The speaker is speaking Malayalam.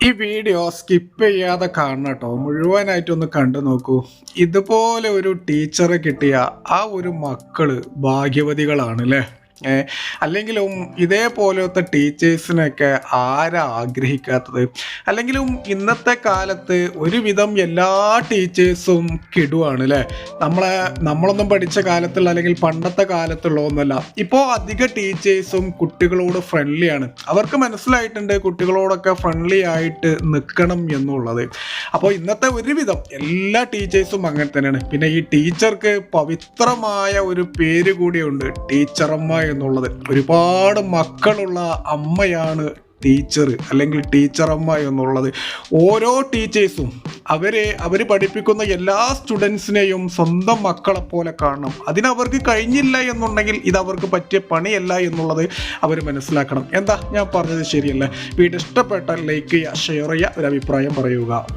ഈ വീഡിയോ സ്കിപ്പ് ചെയ്യാതെ കാണണം കേട്ടോ മുഴുവനായിട്ടൊന്ന് കണ്ടു നോക്കൂ. ഇതുപോലെ ഒരു ടീച്ചറെ കിട്ടിയ ആ ഒരു മക്കൾ ഭാഗ്യവതികളാണ് അല്ലേ അല്ലെങ്കിലും ഇതേപോലത്തെ ടീച്ചേഴ്സിനൊക്കെ ആരാ ആഗ്രഹിക്കാത്തത്? അല്ലെങ്കിലും ഇന്നത്തെ കാലത്ത് ഒരുവിധം എല്ലാ ടീച്ചേഴ്സും കിടുവാണ് അല്ലേ നമ്മളെ നമ്മളൊന്നും പഠിച്ച കാലത്തുള്ള അല്ലെങ്കിൽ പണ്ടത്തെ കാലത്തുള്ള ഒന്നല്ല. ഇപ്പോൾ അധിക ടീച്ചേഴ്സും കുട്ടികളോട് ഫ്രണ്ട്ലിയാണ്. അവർക്ക് മനസ്സിലായിട്ടുണ്ട് കുട്ടികളോടൊക്കെ ഫ്രണ്ട്ലി ആയിട്ട് നിൽക്കണം എന്നുള്ളത്. അപ്പോൾ ഇന്നത്തെ ഒരുവിധം എല്ലാ ടീച്ചേഴ്സും അങ്ങനെ തന്നെയാണ്. പിന്നെ ഈ ടീച്ചർക്ക് പവിത്രമായ ഒരു പേര് കൂടിയുണ്ട്. ടീച്ചറമ്മ എന്നുള്ളത് ഒരുപാട് മക്കളുള്ള അമ്മയാണ് ടീച്ചർ അല്ലെങ്കിൽ ടീച്ചറമ്മ എന്നുള്ളത്. ഓരോ ടീച്ചേഴ്സും അവരെ അവർ പഠിപ്പിക്കുന്ന എല്ലാ സ്റ്റുഡൻസിനെയും സ്വന്തം മക്കളെ പോലെ കാണണം. അതിനവർക്ക് കഴിഞ്ഞില്ല എന്നുണ്ടെങ്കിൽ ഇത് അവർക്ക് പറ്റിയ പണിയല്ല എന്നുള്ളത് അവർ മനസ്സിലാക്കണം. എന്താ? ഞാൻ പറഞ്ഞത് ശരിയല്ല? വീട് ഇഷ്ടപ്പെട്ടാൽ ലൈക്ക് ചെയ്യുക ഷെയർ ചെയ്യുക ഒരു അഭിപ്രായം പറയുക.